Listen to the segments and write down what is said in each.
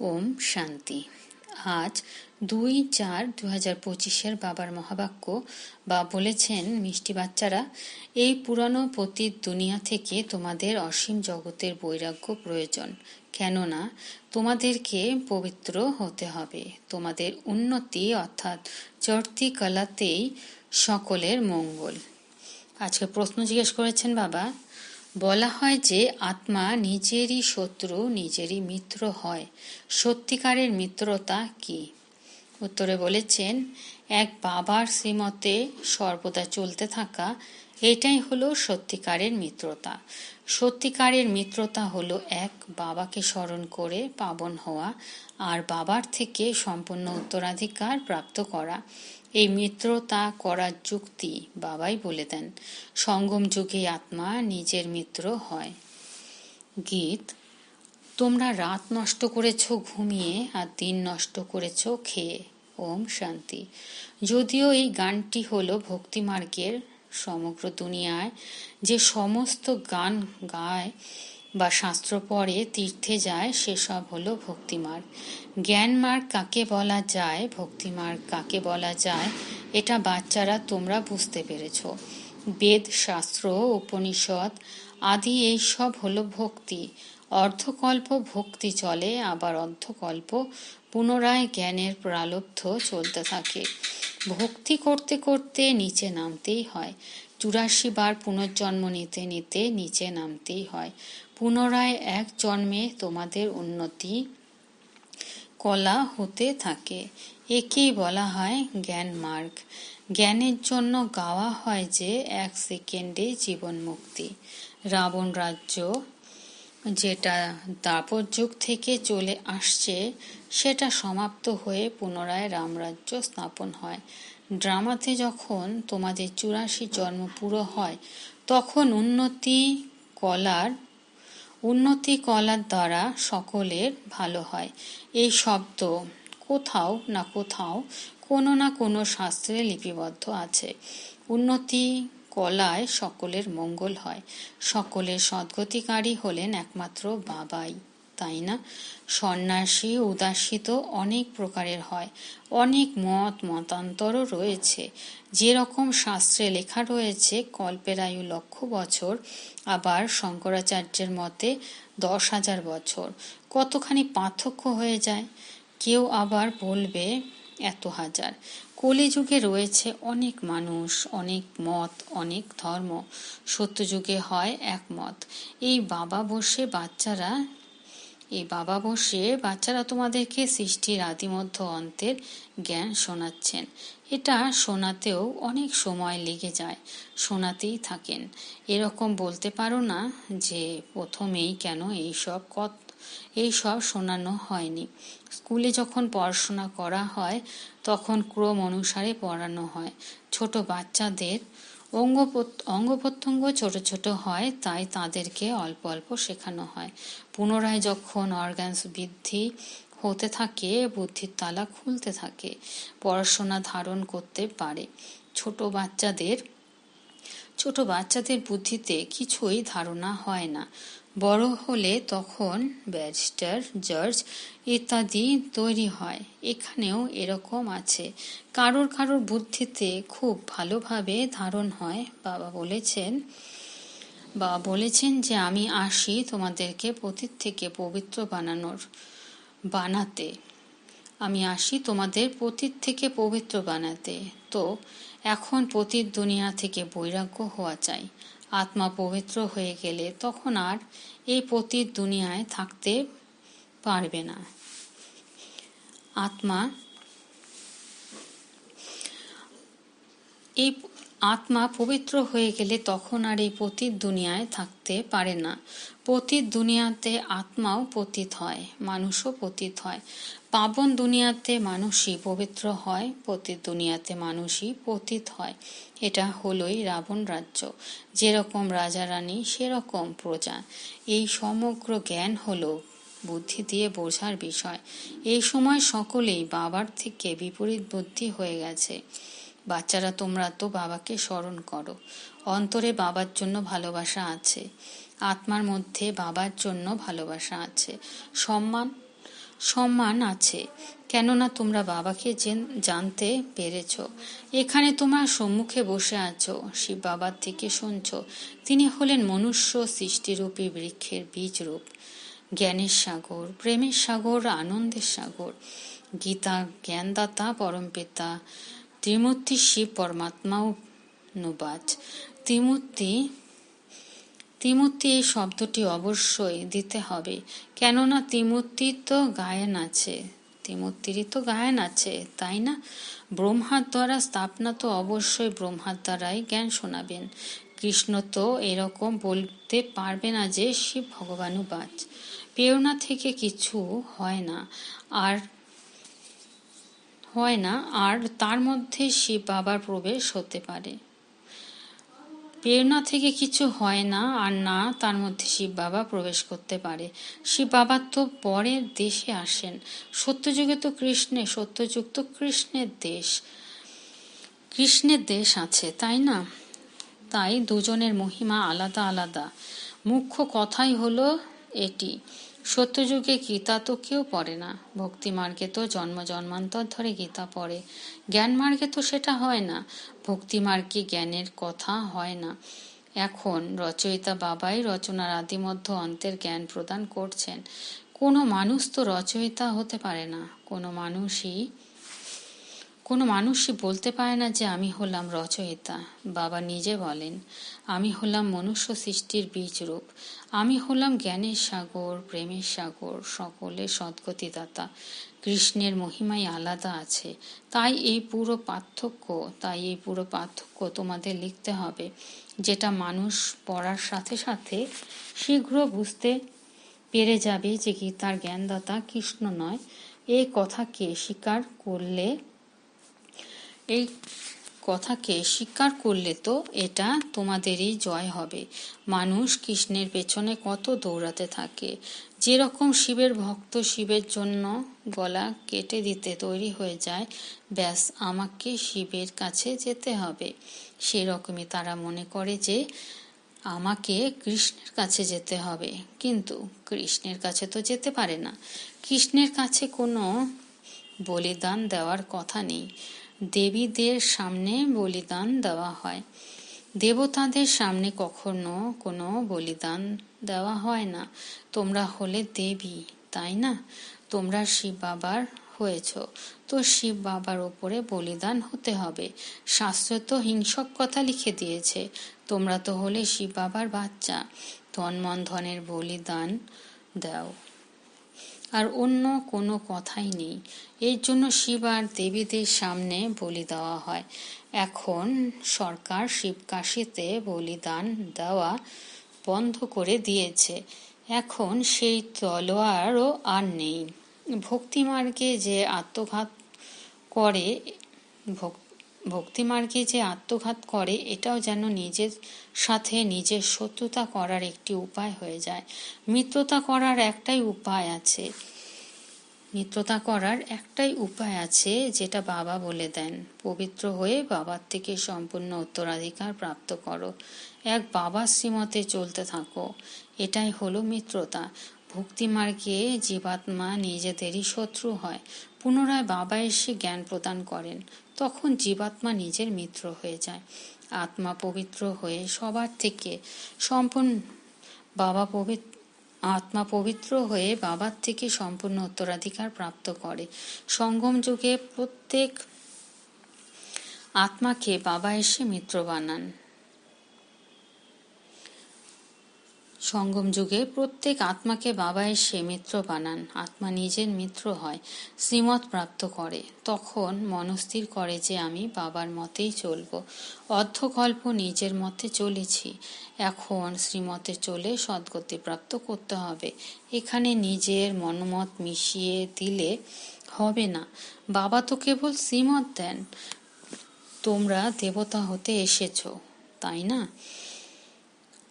ওম শান্তি। আজ দুই চার দু হাজার পঁচিশের বাবার মহাবাক্য বা বলেছেন, মিষ্টি বাচ্চারা, এই পুরানো পতীত দুনিয়া থেকে তোমাদের অসীম জগতের বৈরাগ্য প্রয়োজন। কেননা, তোমাদেরকে পবিত্র হতে হবে। তোমাদের উন্নতি অর্থাৎ চর্তি কলাতেই সকলের মঙ্গল। আজকে প্রশ্ন জিজ্ঞেস করেছেন বাবা বলা হয় যে আত্মা নিজেরই শত্রু, নিজেরই মিত্র হয়। সত্যিকারের মিত্রতা কি? উত্তরে বলেছেন, এক বাবার শ্রীমতে সর্বদা চলতে থাকা, এটাই হলো সত্যিকারের মিত্রতা। সত্যিকারের মিত্রতা হলো এক বাবাকে স্মরণ করে পাবন হওয়া, আর বাবার থেকে সম্পূর্ণ উত্তরাধিকার প্রাপ্ত করা। এই মিত্রতা করার যুক্তি বাবাই বলে দেন। সঙ্গম যুগে আত্মা নিজের মিত্র হয়। গীত, তোমরা রাত নষ্ট করেছ ঘুমিয়ে আর দিন নষ্ট করেছ খেয়ে। ওম শান্তি। যদিও এই গানটি হলো ভক্তিমার্গের সমগ্র দুনিয়ায় যে সমস্ত গান গায় বা শাস্ত্র পড়ে, তীর্থে যায়, সেসব হলো ভক্তিমার্গ জ্ঞান মার্গ কাকে বলা যায়, ভক্তিমার্গ কাকে বলা যায়, এটা বাচ্চারা তোমরা বুঝতে পেরেছ। বেদ শাস্ত্র উপনিষদ আদি এইসব হলো ভক্তি। অর্ধকল্প ভক্তি চলে, আবার অর্ধকল্প পুনরায় জ্ঞানের প্রালব্ধ চলতে থাকে। ভক্তি করতে করতে নিচে নামতেই হয়। চুরাশি বার পুনর্জন্ম নিতে নিতে নিচে নামতেই হয়। পুনরায় এক জন্মে তোমাদের উন্নতি কলা হতে থাকে। একেই বলা হয় জ্ঞান মার্গ। জ্ঞানের জন্য গাওয়া হয় যে এক সেকেন্ডে জীবন মুক্তি রাবণ রাজ্য যেটা দাপর যুগ থেকে চলে আসছে, সেটা সমাপ্ত হয়ে পুনরায় রামরাজ্য স্থাপন হয়। ড্রামাতে যখন তোমাদের চুরাশি জন্ম পুরো হয়, তখন উন্নতি কলার উন্নতি কলার দ্বারা সকলের ভালো হয়। এই শব্দ কোথাও না কোথাও কোনো না কোনো শাস্ত্রে লিপিবদ্ধ আছে। উন্নতি কলায় সকলের মঙ্গল হয়। সকলের সদ্গতিকারী হলেন একমাত্র বাবাই, তাই না? সন্ন্যাসী, উদাসিত অনেক প্রকারের হয়। অনেক মত, মতান্তরও রয়েছে। যেরকম শাস্ত্রে লেখা রয়েছে, কল্পের আয়ু লক্ষ বছর, আবার শঙ্করাচার্যের মতে দশ হাজার বছর। কতখানি পার্থক্য হয়ে যায়? কেউ আবার বলবে এত হাজার। কলিযুগে রয়েছে অনেক মানুষ, অনেক মত, অনেক ধর্ম। সত্যযুগে হয় একমত। এই বাবা বসে বাচ্চারা এই বাবা বসে বাচ্চারা তোমাদেরকে সৃষ্টির আদিমধ্য অন্তের জ্ঞান শোনাচ্ছেন। এটা শোনাতেও অনেক সময় লেগে যায়, শোনাতেই থাকেন। এরকম বলতে পারো না যে প্রথমেই কেন এইসব কত এইসব শোনানো হয়নি। স্কুলে যখন পড়াশোনা করা হয়, তখন ক্রম অনুসারে পড়ানো হয়। ছোট বাচ্চাদের অঙ্গ প্রত্যঙ্গ ছোট ছোট হয়, তাই তাদেরকে অল্প অল্প শেখানো হয়। পুনরায় যখন অর্গানস বৃদ্ধি হতে থাকে, বুদ্ধির তালা খুলতে থাকে, পড়াশোনা ধারণ করতে পারে। ছোট বাচ্চাদের ছোট বাচ্চাদের বুদ্ধিতে কিছুই ধারণা হয় না। বড় হলে তখন ব্যারিস্টার, জজ ইত্যাদি তৈরি হয়। এখানেও এরকম আছে। কারোর কারোর বুদ্ধিতে খুব ভালোভাবে ধারণ হয়। বাবা বলেছেন বা বলেছেন যে আমি আসি তোমাদেরকে পতীত থেকে পবিত্র বানানোর, বানাতে। আমি আসি তোমাদের পতীত থেকে পবিত্র বানাতে। তো এখন পতীত দুনিয়া থেকে বৈরাগ্য হওয়া চাই। আত্মা পবিত্র হয়ে গেলে তখন আর এই পতি দুনিয়ায় থাকতে পারবে না। আত্মা এই আত্মা পবিত্র হয়ে গেলে তখন আর এই পতীত দুনিয়ায় থাকতে পারে না। পতীত দুনিয়াতে আত্মাও পতীত হয়, মানুষও পতীত হয়। পাবন দুনিয়াতে মানুষই পবিত্র হয়, পতীত দুনিয়াতে মানুষই পতীত হয়। এটা হলোই রাবণ রাজ্য। যেরকম রাজা রানী সেরকম প্রজা। এই সমগ্র জ্ঞান হলো বুদ্ধি দিয়ে বোঝার বিষয়। এই সময় সকলেই বাবার থেকে বিপরীত বুদ্ধি হয়ে গেছে। বাচ্চারা তোমরা তো বাবাকে স্মরণ করো। অন্তরে বাবার জন্য ভালোবাসা আছে। আত্মার মধ্যে বাবার জন্য ভালোবাসা আছে। সম্মান সম্মান আছে। কেননা তোমরা বাবাকে জানতে পেরেছ। এখানে তোমার সম্মুখে বসে আছো। শিব বাবার থেকে শুনছ। তিনি হলেন মনুষ্য সৃষ্টিরূপী বৃক্ষের বীজরূপ। জ্ঞানের সাগর, প্রেমের সাগর, আনন্দের সাগর। গীতা, জ্ঞানদাতা, পরমপিতা ত্রিমূর্তি শিব পরমাত্মাও নুবাজ ত্রিমূর্তি ত্রিমূর্তি এই শব্দটি অবশ্যই দিতে হবে। কেননা ত্রিমূর্তির তো গায়ন আছে ত্রিমূর্তিরই তো গায়ন আছে, তাই না? ব্রহ্মার দ্বারা স্থাপনা তো অবশ্যই ব্রহ্মার দ্বারাই জ্ঞান শোনাবেন। কৃষ্ণ তো এরকম বলতে পারবে না যে শিব ভগবানও বাচ প্রেরণা থেকে কিছু হয় না। আর হয় না, আর তার মধ্যে শিব বাবার প্রবেশ হতে পারে। প্রেরণা থেকে কিছু হয় না, আর না, তার মধ্যে শিব বাবা প্রবেশ করতে পারে। শিব বাবা তো পরের দেশে আসেন। সত্যযুগে তো কৃষ্ণে, সত্যযুগ তো কৃষ্ণের দেশ। কৃষ্ণের দেশ আছে, তাই না? তাই দুজনের মহিমা আলাদা আলাদা। মুখ্য কথাই হলো এটি সত্যযুগে গীতা তো কেউ পড়ে না। ভক্তি মার্গে তো জন্ম জন্মান্তর ধরে গীতা পড়ে। জ্ঞান মার্গে তো সেটা হয় না। ভক্তি মার্গে জ্ঞানের কথা হয় না। এখন রচয়িতা বাবাই রচনার আদিমধ্য অন্তের জ্ঞান প্রদান করছেন। কোনো মানুষ তো রচয়িতা হতে পারে না। কোনো মানুষই কোনো মানুষই বলতে পারে না যে আমি হলাম রচয়িতা। বাবা নিজে বলেন, আমি হলাম মনুষ্য সৃষ্টির বীজরূপ। আমি হলাম জ্ঞানের সাগর, প্রেমের সাগর, সকলের সদ্গতিদাতা। কৃষ্ণের মহিমাই আলাদা আছে। তাই এই পুরো পার্থক্য, তাই এই পুরো পার্থক্য তোমাদের লিখতে হবে। যেটা মানুষ পড়ার সাথে সাথে শীঘ্র বুঝতে পেরে যাবে যে গীতার জ্ঞানদাতা কৃষ্ণ নয়। এই কথাকে স্বীকার করলে এই কথাকে স্বীকার করলে তো এটা তোমাদেরই জয় হবে। মানুষ কৃষ্ণের পেছনে কত দৌড়াতে থাকে। যেরকম শিবের ভক্ত শিবের জন্য গলা কেটে দিতে তৈরি হয়ে যায়, ব্যাস আমাকে শিবের কাছে যেতে হবে। সেরকমই তারা মনে করে যে আমাকে কৃষ্ণের কাছে যেতে হবে। কিন্তু কৃষ্ণের কাছে তো যেতে পারে না। কৃষ্ণের কাছে কোনো বলিদান দেওয়ার কথা নেই। দেবীদের সামনে বলিদান দেওয়া হয়। দেবতাদের সামনে কখনো কোনো বলিদান দেওয়া হয় না। তোমরা হলে দেবী, তাই না? তোমরা শিব বাবার হয়েছ। তো শিব বাবার ওপরে বলিদান হতে হবে। শাস্ত্র তো হিংসক কথা লিখে দিয়েছে, তোমরা তো হলে শিব বাবার বাচ্চা। ধন মন ধনের বলিদান দাও। আর অন্য কোনো কথাই নেই। এর জন্য শিব আর দেবীদের সামনে বলি দেওয়া হয়। এখন সরকার শিবকাশিতে বলিদান দেওয়া বন্ধ করে দিয়েছে। এখন সেই তলোয়ারও আর নেই। ভক্তিমার্গে যে আত্মঘাত করে ভক্তিমার্গে যে আত্মঘাত করে, এটাও যেন নিজের সাথে নিজের শত্রুতা করার একটি উপায় হয়ে যায়। মিত্রতা করার একটাই উপায় আছে। মিত্রতা করার একটাই উপায় আছে, যেটা বাবা বলে দেন। পবিত্র হয়ে বাবার থেকে সম্পূর্ণ উত্তরাধিকার প্রাপ্ত করো। এক বাবার শ্রীমতে চলতে থাকো। এটাই হলো মিত্রতা। ভক্তিমার্গে জীবাত্মা নিজেদেরই শত্রু হয়। পুনরায় বাবা এসে জ্ঞান প্রদান করেন, তখন জীবাত্মা নিজের মিত্র হয়ে যায়। আত্মা পবিত্র হয়ে সবার থেকে সম্পূর্ণ বাবা পবিত্র আত্মা পবিত্র হয়ে বাবার থেকে সম্পূর্ণ উত্তরাধিকার প্রাপ্ত করে। সঙ্গম যুগে প্রত্যেক আত্মাকে বাবা এসে মিত্র বানান। সঙ্গম যুগে প্রত্যেক আত্মাকে বাবা এসে মিত্র বানান, আত্মা নিজের মিত্র হয় শ্রীমত প্রাপ্ত করে। তখন মনস্থির করে যে আমি বাবার মতেই চলব। অর্ধকল্প নিজের মতে চলেছি। এখন শ্রীমতে চলে সদ্গতি প্রাপ্ত করতে হবে। এখানে নিজের মনমত মিশিয়ে দিলে হবে না। বাবা তো কেবল শ্রীমত দেন। তোমরা দেবতা হতে এসেছ, তাই না?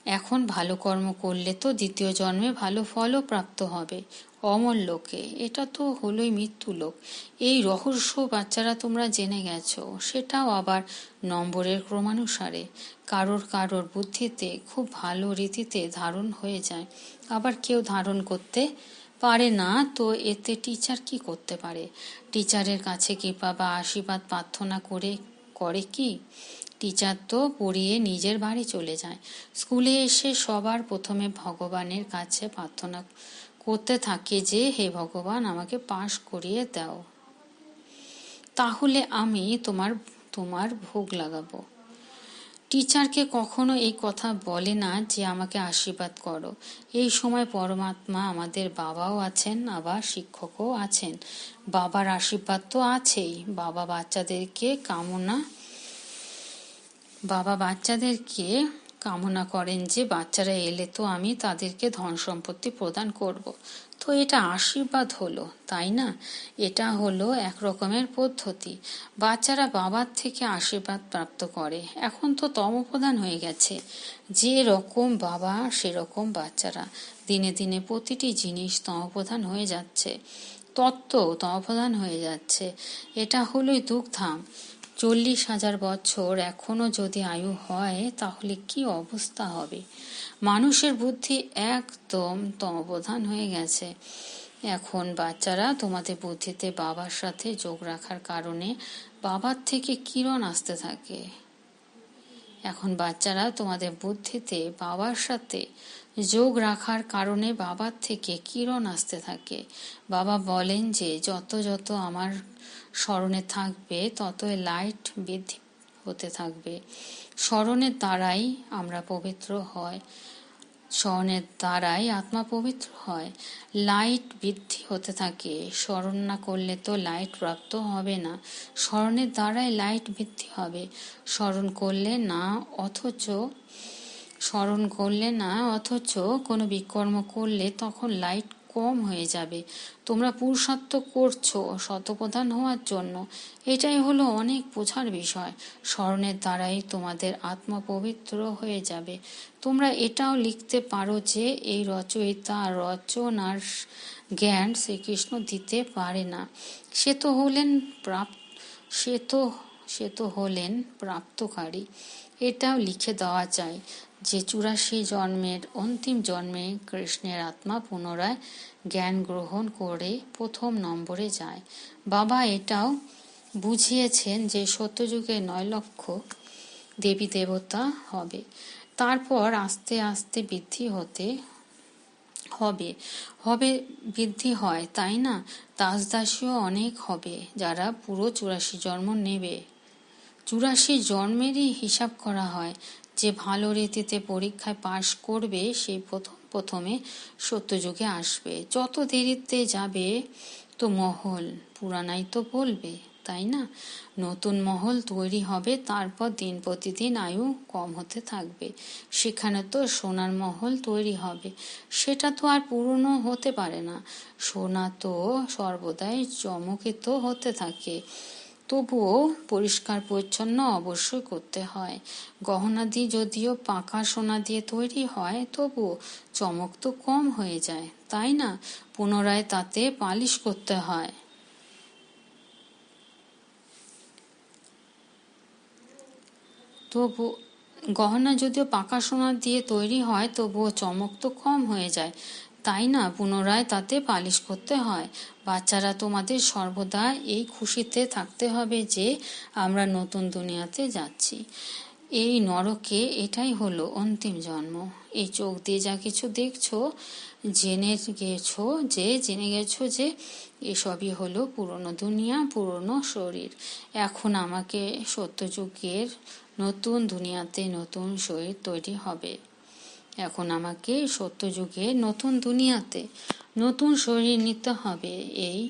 এখন ভালো কর্ম করলে তো দ্বিতীয় জন্মে ভালো ফলও প্রাপ্ত হবে। অমর লোকে এটা তো হলোই মৃত্যু লোক এই রহস্য বাচ্চারা তোমরা জেনে গেছো, সেটাও আবার নম্বরের ক্রমানুসারে। কারোর কারোর বুদ্ধিতে খুব ভালো রীতিতে ধারণ হয়ে যায়। আবার কেউ ধারণ করতে পারে না, তো এতে টিচার কি করতে পারে? টিচারের কাছে কৃপা বা আশীর্বাদ প্রার্থনা করে করে কি? টিচার তো পড়িয়ে নিজের বাড়ি চলে যায়। স্কুলে এসে সবার প্রথমে ভগবানের কাছে প্রার্থনা করতে থাকে যে, হে ভগবান, আমাকে পাশ করিয়ে দাও। তাহলে আমি তোমার তোমার ভোগ লাগাবো। টিচারকে কখনো এই কথা বলে না যে, আমাকে আশীর্বাদ করো। এই সময় পরমাত্মা আমাদের বাবাও আছেন, আবার শিক্ষকও আছেন। বাবার আশীর্বাদ তো আছেই। বাবা বাচ্চাদেরকে কামনা বাবা বাচ্চাদেরকে কামনা করেন যে বাচ্চারা এলে তো আমি তাদেরকে ধন সম্পত্তি প্রদান করব। তো এটা আশীর্বাদ হলো, তাই না? এটা হলো এক রকমের পদ্ধতি। বাচ্চারা বাবার থেকে আশীর্বাদ প্রাপ্ত করে। এখন তো তমপ্রধান হয়ে গেছে। যে রকম বাবা সেরকম বাচ্চারা। দিনে দিনে প্রতিটি জিনিস তমপ্রধান হয়ে যাচ্ছে। তত্ত্ব তমপ্রধান হয়ে যাচ্ছে। এটা হলোই দুঃখধাম চল্লিশ হাজার বছর এখনও যদি আয়ু হয়, তাহলে কি অবস্থা হবে? মানুষের বুদ্ধি একদম তমপ্রধান হয়ে গেছে। এখন বাচ্চারা তোমাদের বুদ্ধিতে বাবার সাথে যোগ রাখার কারণে বাবার থেকে কিরণ আসতে থাকে? এখন বাচ্চারা তোমাদের বুদ্ধিতে বাবার সাথে যোগ রাখার কারণে বাবার থেকে কিরণ আসতে থাকে। বাবা বলেন যে, যত যত আমার স্মরণে থাকবে ততই লাইট বৃদ্ধি হতে থাকবে। স্মরণের দ্বারাই আমরা পবিত্র হয়। স্মরণের দ্বারাই আত্মা পবিত্র হয়। লাইট বৃদ্ধি হতে থাকে। স্মরণ না করলে তো লাইট প্রাপ্ত হবে না। স্মরণের দ্বারাই লাইট বৃদ্ধি হবে। স্মরণ করলে না, অথচ, স্মরণ করলে না, অথচ কোনো বিকর্ম করলে তখন লাইট কম হয়ে যাবে। তোমরা পুরুষার্থ করছ শতপ্রধান হওয়ার জন্য। এটাই হলো অনেক বোঝার বিষয়। স্মরণের দ্বারাই তোমাদের আত্মা পবিত্র হয়ে যাবে। তোমরা এটাও লিখতে পারো যে, এই রচয়িতা রচনার জ্ঞান শ্রীকৃষ্ণ দিতে পারে না। সে তো হলেন প্রাপ্ত সে তো সে তো হলেন প্রাপ্তকারী। এটাও লিখে দেওয়া চাই যে চুরাশি জন্মের অন্তিম জন্মে কৃষ্ণের আত্মা পুনরায় জ্ঞান গ্রহণ করে প্রথম নম্বরে যায়। বাবা এটাও বুঝিয়েছেন যে সত্যযুগে নয় লক্ষ দেবী দেবতা হবে। তারপর আস্তে আস্তে বৃদ্ধি হতে হবে। হবে বৃদ্ধি হয়, তাই না? দাসদাসীও অনেক হবে যারা পুরো চুরাশি জন্ম নেবে। চুরাশি জন্মেরই হিসাব করা হয়। যে ভালো রীতিতে পরীক্ষায় পাশ করবে, সেই প্রথম প্রথমে সত্যযুগে আসবে। যত দেরিতে যাবে তো মহল, পুরানাই তো বলবে, তাই না? নতুন মহল তৈরি হবে, তারপর দিন প্রতিদিন আয়ু কম হতে থাকবে। সেখানে তো সোনার মহল তৈরি হবে। সেটা তো আর পুরনো হতে পারে না। সোনা তো সর্বদাই চমকিত হতে থাকে। তবুও পরিষ্কার পরিচ্ছন্ন অবশ্যই করতে হয়। গহনা দিয়ে যদিও পাকা সোনা দিয়ে তৈরি হয় তবুও চমক তো কম হয়ে যায়, তাই না? পুনরায় তাতে পালিশ করতে হয়। তবু গহনা যদিও পাকা সোনা দিয়ে তৈরি হয়, তবুও চমক তো কম হয়ে যায়। তাই না? পুনরায় তাতে পালিশ করতে হয়। বাচ্চারা তোমাদের সর্বদা এই খুশিতে থাকতে হবে যে, আমরা নতুন দুনিয়াতে যাচ্ছি। এই নরকে এটাই হলো অন্তিম জন্ম। এই চোখ দিয়ে যা কিছু দেখছ, জেনে গেছো যে, জেনে গেছো যে, এসবই হলো পুরনো দুনিয়া, পুরনো শরীর। এখন আমাকে সত্যযুগের নতুন দুনিয়াতে নতুন শরীর তৈরি হবে। এখন আমাকে সত্যযুগে নতুন দুনিয়াতে নতুন শরীর নিতে হবে। এই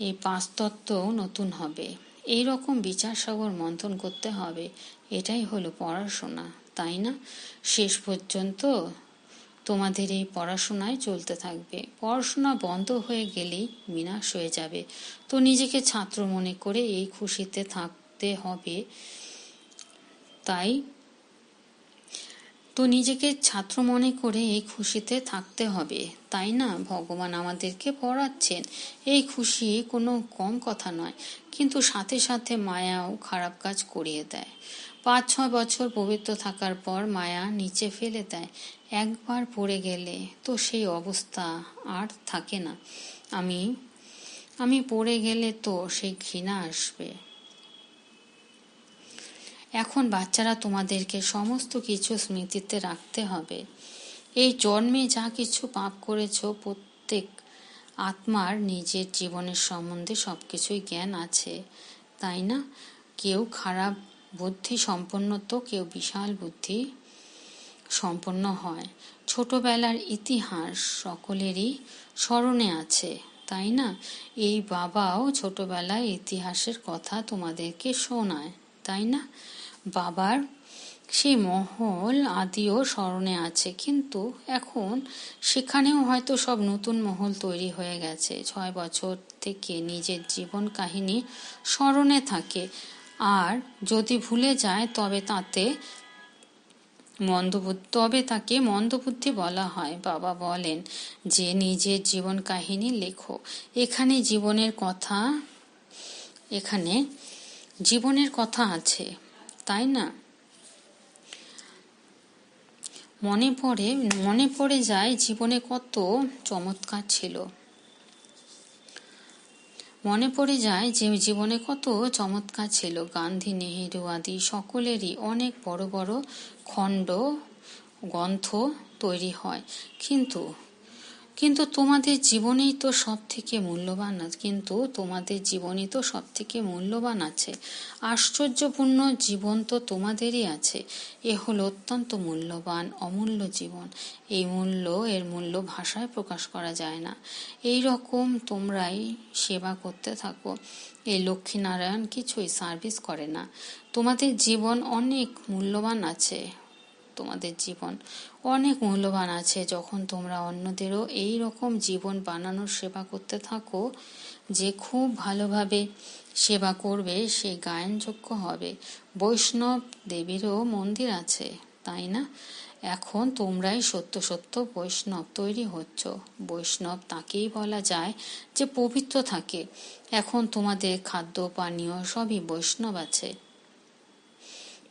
এই পাঁচতত্ত্ব নতুন হবে। এই রকম বিচার সাগর মন্থন করতে হবে। এটাই হলো পড়াশোনা, তাই না? শেষ পর্যন্ত তোমাদের এই পড়াশোনায় চলতে থাকবে। পড়াশোনা বন্ধ হয়ে গেলেই বিনাশ হয়ে যাবে। তো নিজেকে ছাত্র মনে করে এই খুশিতে থাকতে হবে। তাই তো নিজেকে ছাত্র মনে করে এই খুশিতে থাকতে হবে, তাই না? ভগবান আমাদেরকে পড়াচ্ছেন। এই খুশি কোনো কম কথা নয়, কিন্তু সাথে সাথে মায়াও খারাপ কাজ করিয়ে দেয়। পাঁচ ছয় বছর পবিত্র থাকার পর মায়া নিচে ফেলে দেয়। একবার পড়ে গেলে তো সেই অবস্থা আর থাকে না। আমি আমি পড়ে গেলে তো সেই ঘৃণা আসবে। এখন বাচ্চারা তোমাদেরকে সমস্ত কিছু স্মৃতিতে রাখতে হবে। এই জন্মে যা কিছু পাপ করেছ, প্রত্যেক আত্মার নিজের জীবনের সম্বন্ধে সব কিছুই জ্ঞান আছে, তাই না? কেউ খারাপ বুদ্ধি সম্পন্ন তো কেউ বিশাল বুদ্ধি সম্পন্ন হয়। ছোটবেলার ইতিহাস সকলেরই স্মরণে আছে, তাই না? এই বাবাও ছোটবেলায় ইতিহাসের কথা তোমাদেরকে শোনায়, তাই না? বাবার। সেই মহল আদিও স্মরণে আছে, কিন্তু এখন সেখানেও হয়তো সব নতুন মহল তৈরি হয়ে গেছে। ছয় বছর থেকে নিজের জীবন কাহিনী স্মরণে থাকে। আর যদি ভুলে যায়, তবে তাতে মন্দবুদ্ধি, তবে তাকে মন্দবুদ্ধি বলা হয়। বাবা বলেন যে, নিজের জীবন কাহিনী লেখো। এখানে জীবনের কথা, এখানে জীবনের কথা আছে। তাই না? মনে পড়ে মনে পড়ে যায় জীবনে কত চমৎকার ছিল। মনে পড়ে যায় যে জীবনে কত চমৎকার ছিল। গান্ধী, নেহেরু আদি সকলেরই অনেক বড় বড় খণ্ড, গ্রন্থ তৈরি হয়। কিন্তু কিন্তু তোমাদের জীবনেই তো সব থেকে মূল্যবান কিন্তু তোমাদের জীবনই তো সব থেকে মূল্যবান আছে। আশ্চর্যপূর্ণ জীবন তো তোমাদেরই আছে। এ হলো অত্যন্ত মূল্যবান, অমূল্য জীবন। এই মূল্য, এর মূল্য ভাষায় প্রকাশ করা যায় না। এই রকম তোমরাই সেবা করতে থাকো। এই লক্ষ্মীনারায়ণ কিছুই সার্ভিস করে না। তোমাদের জীবন অনেক মূল্যবান আছে। তোমাদের জীবন। অনেক মূল্যবান আছে যখন তোমরা অন্যদেরও এই রকম জীবন বানানোর সেবা করতে থাকো, যে খুব ভালোভাবে সেবা করবে, সে গায়নযোগ্য হবে। বৈষ্ণব দেবীরও মন্দির আছে, তাই না? এখন তোমরাই সত্য সত্য বৈষ্ণব তৈরি হচ্ছ। বৈষ্ণব তাকেই বলা যায় যে পবিত্র থাকে। এখন তোমাদের খাদ্য, পানীয় সবই বৈষ্ণব আছে।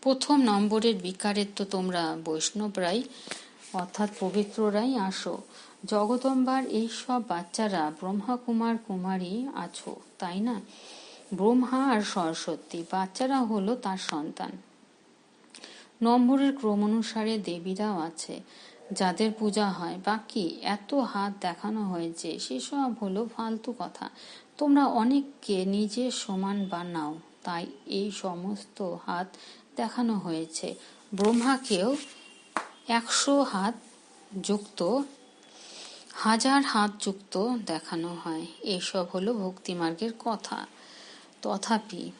প্রথম নম্বরের বিকারের তো তোমরা বৈষ্ণবরাই, অর্থাৎ পবিত্ররাই আসো। জগদম্বার এইসব বাচ্চারা ব্রহ্মা কুমার কুমারী আছো, তাই না? ব্রহ্মা আর সরস্বতী, বাচ্চারা হলো তার সন্তান। নম্বরের ক্রম অনুসারে দেবীরাও আছে, যাদের পূজা হয়। বাকি এত হাত দেখানো হয়েছে, সেসব হলো ফালতু কথা। তোমরা অনেককে নিজের সমান বানাও, তাই এই সমস্ত হাত দেখানো হয়েছে। ব্রহ্মাকেও একশো হাত যুক্ত, হাজার হাত যুক্ত দেখানো হয়। এসব হলো ভক্তিমার্গের কথা। তথাপি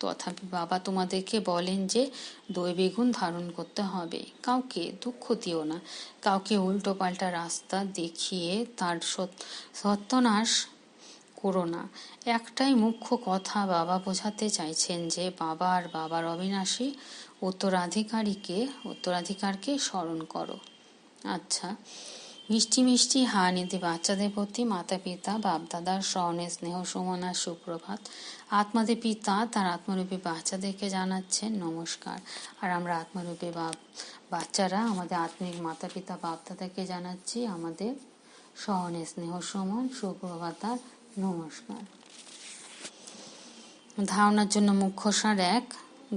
তথাপি বাবা তোমাদেরকে বলেন যে দই বেগুন ধারণ করতে হবে। কাউকে দুঃখ দিও না। কাউকে উল্টো পাল্টা রাস্তা দেখিয়ে তার সত্যনাশ করো না। একটাই মুখ্য কথা বাবা বোঝাতে চাইছেন যে, বাবা আর বাবার অবিনাশী উত্তরাধিকারীকে, উত্তরাধিকারকে স্মরণ করো। আচ্ছা মিষ্টি মিষ্টি হানিতে বাচ্চাদের প্রতি মাতা পিতা বাপদাদার স্মরণে স্নেহ, সুমনা সুপ্রভাত। আত্মাদের পিতা তার আত্মরূপী বাচ্চাদেরকে জানাচ্ছেন, নমস্কার। আর আমরা আত্মরূপী বাপ, বাচ্চারা আমাদের আত্মিক মাতা পিতা বাপদাদাকে জানাচ্ছি আমাদের স্মরণে স্নেহ, সুমন সুপ্রভাতার নমস্কার। ধারণার জন্য মুখ্য সার এক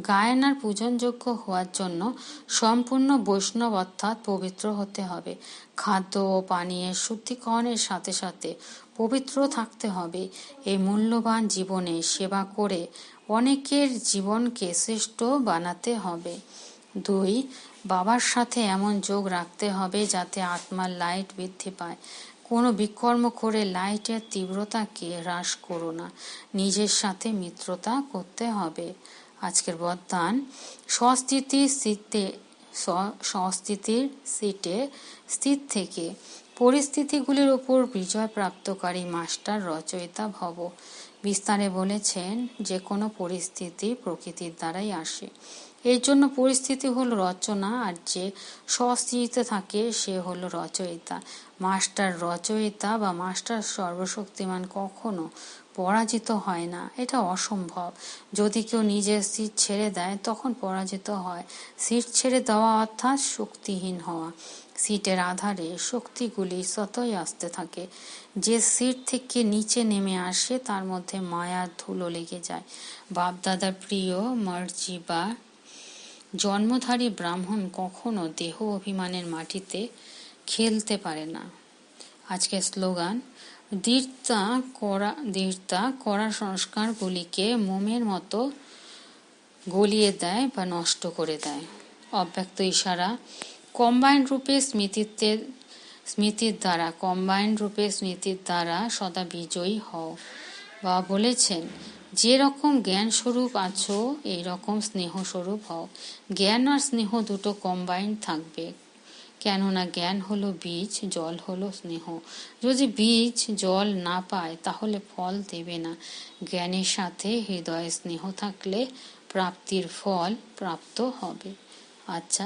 গায়নার পূজনযোগ্য হওয়ার জন্য সম্পূর্ণ বৈষ্ণব অর্থাৎ পবিত্র হতে হবে। খাদ্য ও পানীয়ের শুদ্ধিকরণের সাথে সাথে পবিত্র থাকতে হবে। এই মূল্যবান জীবনে সেবা করে অনেকের জীবনকে শ্রেষ্ঠ বানাতে হবে। দুই, বাবার সাথে এমন যোগ রাখতে হবে যাতে আত্মার লাইট বৃদ্ধি পায়। কোনো বিকর্ম করে লাইটের তীব্রতাকে হ্রাস করো না। নিজের সাথে মিত্রতা করতে হবে। আজকের বদান স্বস্থিতির সিটে স্বস্থিতির সিটে, স্থির থেকে পরিস্থিতিগুলির উপর বিজয় প্রাপ্তকারী মাস্টার রচয়িতা ভব। বিস্তারে বলেছেন যে কোনো পরিস্থিতি প্রকৃতির দ্বারাই আসে। এর জন্য পরিস্থিতি হলো রচনা আর যে স্বস্থিতিতে থাকে সে হলো রচয়িতা। মাস্টার রচয়িতা বা মাস্টার সর্বশক্তিমান কখনো পরাজিত হয় না। এটা অসম্ভব। যদি কেউ নিজের সিট ছেড়ে দেয়, তখন পরাজিত হয়। সিট ছেড়ে দেওয়া অর্থাৎ শক্তিহীন হওয়া। সিটের আধারে শক্তিগুলি সতই আসতে থাকে। যে সিট থেকে নিচে নেমে আসে, তার মধ্যে মায়ার ধুলো লেগে যায়। বাপদাদার প্রিয় মার্জি বা জন্মধারী ব্রাহ্মণ কখনো দেহ অভিমানের মাটিতে খেলতে পারে না। আজকের স্লোগান দৃঢ়তা করা দৃঢ়তা করা সংস্কারগুলিকে মোমের মতো গলিয়ে দেয় বা নষ্ট করে দেয়। অব্যক্ত ইশারা, কম্বাইন রূপে স্মৃতিত্বের স্মৃতির দ্বারা, কম্বাইন রূপে স্মৃতির দ্বারা সদা বিজয়ী হও। বা বলেছেন যে রকম জ্ঞান স্বরূপ আছো, এই রকম স্নেহ স্বরূপ হও। জ্ঞান আর স্নেহ দুটো কম্বাইন্ড থাকবে। কেননা জ্ঞান হলো বীজ, জল হলো স্নেহ। যদি বীজ, জল না পায়, তাহলে ফল দেবে না। জ্ঞানের সাথে হৃদয়ে স্নেহ থাকলে প্রাপ্তির ফল প্রাপ্ত হবে। আচ্ছা